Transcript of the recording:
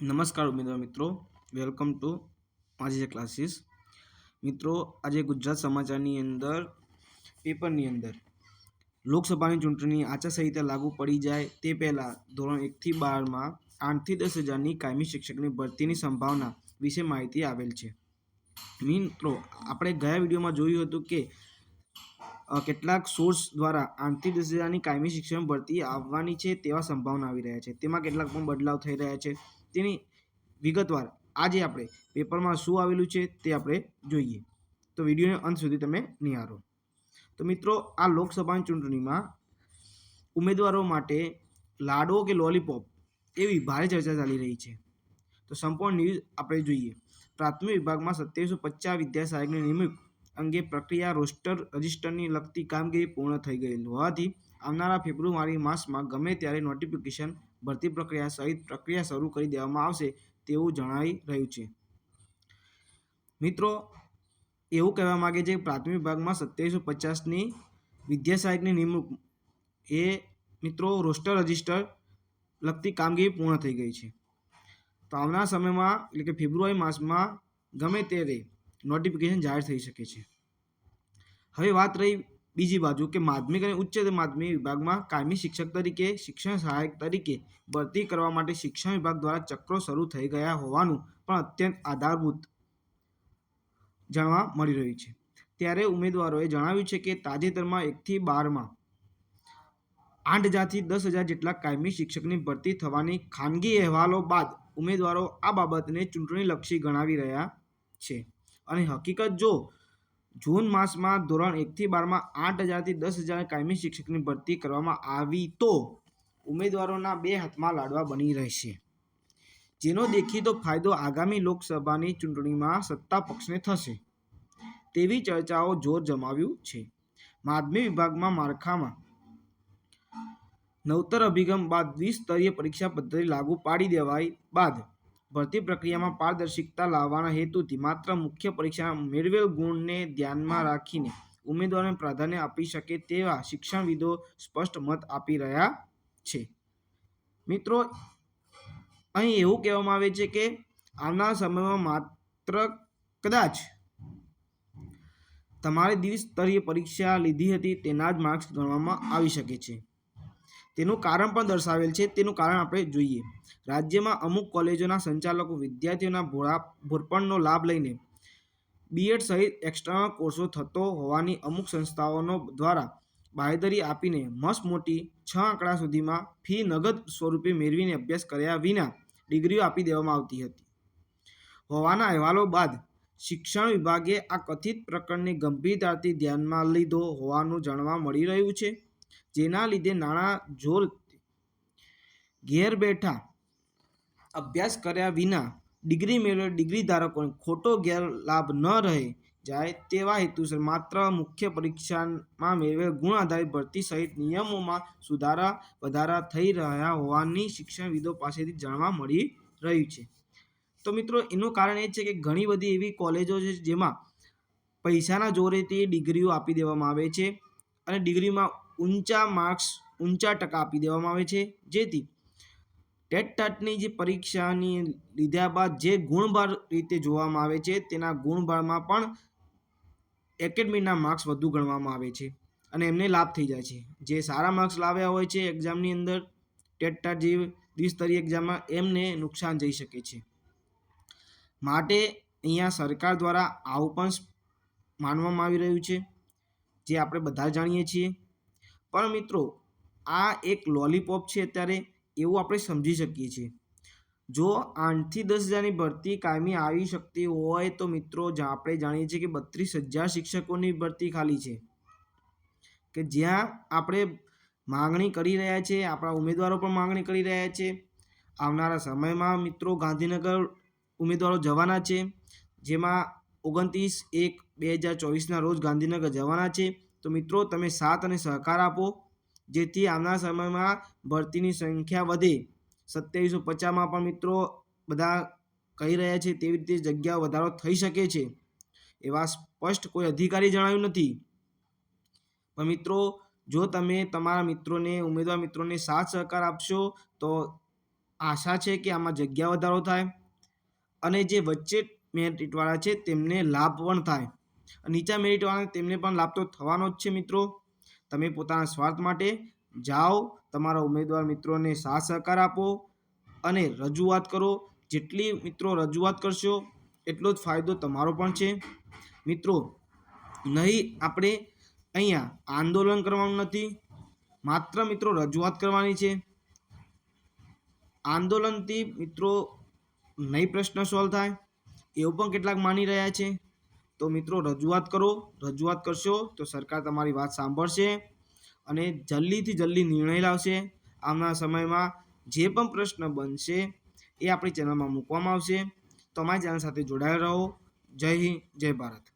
નમસ્કાર ઉમેદવાર મિત્રો. વેલકમ ટુ માજી ક્લાસીસ મિત્રો, આજે ગુજરાત સમાચારની અંદર, પેપરની અંદર. લોકસભાની ચૂંટણી આચારસંહિતા લાગુ પડી જાય તે પહેલાં ધોરણ એકથી બારમાં આઠથી દસ હજારની કાયમી શિક્ષકની ભરતીની સંભાવના વિશે માહિતી આવેલ છે. મિત્રો, આપણે ગયા વિડીયોમાં જોયું હતું કે કેટલાક સોર્સ દ્વારા આઠથી દસ હજારની કાયમી શિક્ષણ ભરતી આવવાની છે તેવા સંભાવના આવી રહ્યા છે. તેમાં કેટલાક પણ બદલાવ થઈ રહ્યા છે. તેની વિગતવાર આજે આપણે પેપરમાં શું આવેલું છે તે આપણે જોઈએ. તો વિડીયોને અંત સુધી તમે નિહાળો. તો મિત્રો, આ લોકસભાની ચૂંટણીમાં ઉમેદવારો માટે લાડો કે લોલીપોપ એવી ભારે ચર્ચા ચાલી રહી છે. તો સંપૂર્ણ ન્યૂઝ આપણે જોઈએ. પ્રાથમિક વિભાગમાં સત્યાવીસો પચાસ વિદ્યા સહાયકની નિમણૂક અંગે પ્રક્રિયા રોસ્ટર રજિસ્ટરની લગતી કામગીરી પૂર્ણ થઈ ગયેલ હોવાથી આવનારા ફેબ્રુઆરી માસમાં ગમે ત્યારે નોટિફિકેશન ભરતી પ્રક્રિયા સહિત પ્રક્રિયા શરૂ કરી દેવામાં આવશે તેવું જણાવી રહ્યું છે. મિત્રો, એવું કહેવા માગે છે પ્રાથમિક વિભાગમાં સત્યાવીસો પચાસની વિદ્યા સહાયકની નિમણૂક એ, મિત્રો, રોસ્ટર રજિસ્ટર લગતી કામગીરી પૂર્ણ થઈ ગઈ છે. તો આવનાર સમયમાં, એટલે કે ફેબ્રુઆરી માસમાં, ગમે ત્યારે નોટિફિકેશન જાહેર થઈ શકે છે. હવે વાત રહી બીજી બાજુ કે માધ્યમિક અને ઉચ્ચતર માધ્યમિક વિભાગમાં કાયમી શિક્ષક તરીકે, શિક્ષણ સહાયક તરીકે ભરતી કરવા માટે શિક્ષણ વિભાગ દ્વારા ચક્રો શરૂ થઈ ગયા હોવાનું પણ અત્યંત આધારભૂત જાણવા મળી રહ્યું છે. ત્યારે ઉમેદવારોએ જણાવ્યું છે કે તાજેતરમાં એકથી બારમાં આઠ હજારથી દસ હજાર જેટલા કાયમી શિક્ષકની ભરતી થવાની ખાનગી અહેવાલો બાદ ઉમેદવારો આ બાબતને ચૂંટણીલક્ષી ગણાવી રહ્યા છે. અને હકીકત જો જૂન માસમાં ધોરણ એકથી બારમાં આઠ હજારથી દસ હજાર કાયમી શિક્ષકની ભરતી કરવામાં આવી તો ઉમેદવારોના બે હાથમાં લાડવા બની રહેશે. જેનો દેખીતો ફાયદો આગામી લોકસભાની ચૂંટણીમાં સત્તા પક્ષને થશે. તેવી ચર્ચાઓ જોર જમાવ્યું છે. માધ્યમિક વિભાગમાં માળખામાં નવતર અભિગમ બાદ દ્વિસ્તરીય પરીક્ષા પદ્ધતિ લાગુ પાડી દેવાય બાદ ભરતી પ્રક્રિયામાં પારદર્શિકતા લાવવાના હેતુથી માત્ર મુખ્ય પરીક્ષાના મેળવેલ ગુણને ધ્યાનમાં રાખીને ઉમેદવારોને પ્રાધાન્ય આપી શકે તેવા શિક્ષણવિદો સ્પષ્ટ મત આપી રહ્યા છે. મિત્રો, અહીં એવું કહેવામાં આવે છે કે આવનારા સમયમાં માત્ર કદાચ તમારે દ્વિસ્તરીય પરીક્ષા લીધી હતી તેના જ માર્ક્સ ગણવામાં આવી શકે છે. તેનું કારણ પણ દર્શાવેલ છે. તેનું કારણ આપણે જોઈએ. રાજ્યમાં અમુક કોલેજોના સંચાલકો વિદ્યાર્થીઓના ભોળા ભોળપણનો લાભ લઈને બીએડ સહિત એક્સટર્નલ કોર્સો થતો હોવાની અમુક સંસ્થાઓનો દ્વારા બાહેધરી આપીને મસ્ત મોટી છ આંકડા સુધીમાં ફી નગદ સ્વરૂપે મેળવીને અભ્યાસ કર્યા વિના ડિગ્રીઓ આપી દેવામાં આવતી હતી. હોવાના અહેવાલો બાદ શિક્ષણ વિભાગે આ કથિત પ્રકરણને ગંભીરતાથી ધ્યાનમાં લીધો હોવાનું જાણવા મળી રહ્યું છે. જેના લીધે નાણાં જોર ઘેર બેઠા અભ્યાસ કર્યા વિના ડિગ્રી મેળવેલ ડિગ્રી ધારકોને ખોટો ગેરલાભ ન રહે જાય તેવા હેતુસર માત્ર મુખ્ય પરીક્ષામાં મેળવેલ ગુણ આધારિત ભરતી સહિત નિયમોમાં સુધારા, વધારા થઈ રહ્યા હોવાની શિક્ષણવિદો પાસેથી જાણવા મળી રહ્યું છે. તો મિત્રો, એનું કારણ એ છે કે ઘણી બધી એવી કોલેજો છે જેમાં પૈસાના જોરેથી ડિગ્રીઓ આપી દેવામાં આવે છે અને ડિગ્રીમાં ઊંચા માર્ક્સ ઊંચા ટકા આપી દેવામાં આવે છે. જેથી ટેટ ટાટની જે પરીક્ષાની લીધા બાદ જે ગુણભાર રીતે જોવામાં આવે છે, તેના ગુણભારમાં પણ એકેડમીના માર્ક્સ વધુ ગણવામાં આવે છે અને એમને લાભ થઈ જાય છે. જે સારા માર્ક્સ લાવ્યા હોય છે એક્ઝામની અંદર, ટેટ ટાટ જેવી દ્વિસ્તરીય એક્ઝામમાં એમને નુકસાન જઈ શકે છે. માટે અહીંયા સરકાર દ્વારા આવું પણ માનવામાં આવી રહ્યું છે. જે આપણે બધા જાણીએ છીએ. પણ મિત્રો, આ એક લોલીપોપ છે અત્યારે, એવું આપણે સમજી શકીએ છીએ. જો આઠથી દસ હજારની ભરતી કાયમી આવી શકતી હોય તો મિત્રો આપણે જાણીએ છીએ કે બત્રીસ હજાર શિક્ષકોની ભરતી ખાલી છે. કે જ્યાં આપણે માગણી કરી રહ્યા છે આપણા ઉમેદવારો પણ માગણી કરી રહ્યા છે. આવનારા સમયમાં મિત્રો, ગાંધીનગર ઉમેદવારો જવાના છે. જેમાં ઓગણત્રીસ એક બે હજાર ચોવીસના રોજ ગાંધીનગર જવાના છે. તો મિત્રો, તમે સાથ અને સહકાર આપો, જેથી આવનાર સમયમાં ભરતીની સંખ્યા વધે. સત્યાવીસો પચાસમાં પણ મિત્રો, બધા કહી રહ્યા છે તેવી રીતે જગ્યા વધારો થઈ શકે છે, એવા સ્પષ્ટ કોઈ અધિકારી જણાવ્યું નથી. પણ મિત્રો, જો તમે તમારા મિત્રોને, ઉમેદવાર મિત્રોને સાથ સહકાર આપશો, તો આશા છે કે આમાં જગ્યા વધારો થાય અને જે વચ્ચે મેરિટવાળા છે તેમને લાભ પણ થાય. નીચા મેરિટવાળાને તેમને પણ લાભ તો થવાનો જ છે મિત્રો. તમે પોતાના સ્વાર્થ માટે જાઓ, તમારા ઉમેદવાર મિત્રોને સાથ સહકાર આપો અને રજૂઆત કરો. જેટલી મિત્રો રજૂઆત કરશો, એટલો જ ફાયદો તમારો પણ છે. મિત્રો, નહીં, આપણે અહીંયા આંદોલન કરવાનું નથી. માત્ર મિત્રો રજૂઆત કરવાની છે. આંદોલનથી મિત્રો નહીં પ્રશ્ન સોલ્વ થાય. એવું પણ કેટલાક માની રહ્યા છે. તો મિત્રો, રજૂઆત કરો. રજૂઆત કરશો તો સરકાર તમારી વાત સાંભળશે અને જલ્દીથી જલ્દી નિર્ણય લાવશે. આવનારા સમયમાં જે પણ પ્રશ્ન બનશે એ આપણી ચેનલમાં મૂકવામાં આવશે. તમારી ચેનલ સાથે જોડાયેલા રહો. જય હિન્દ, જય ભારત.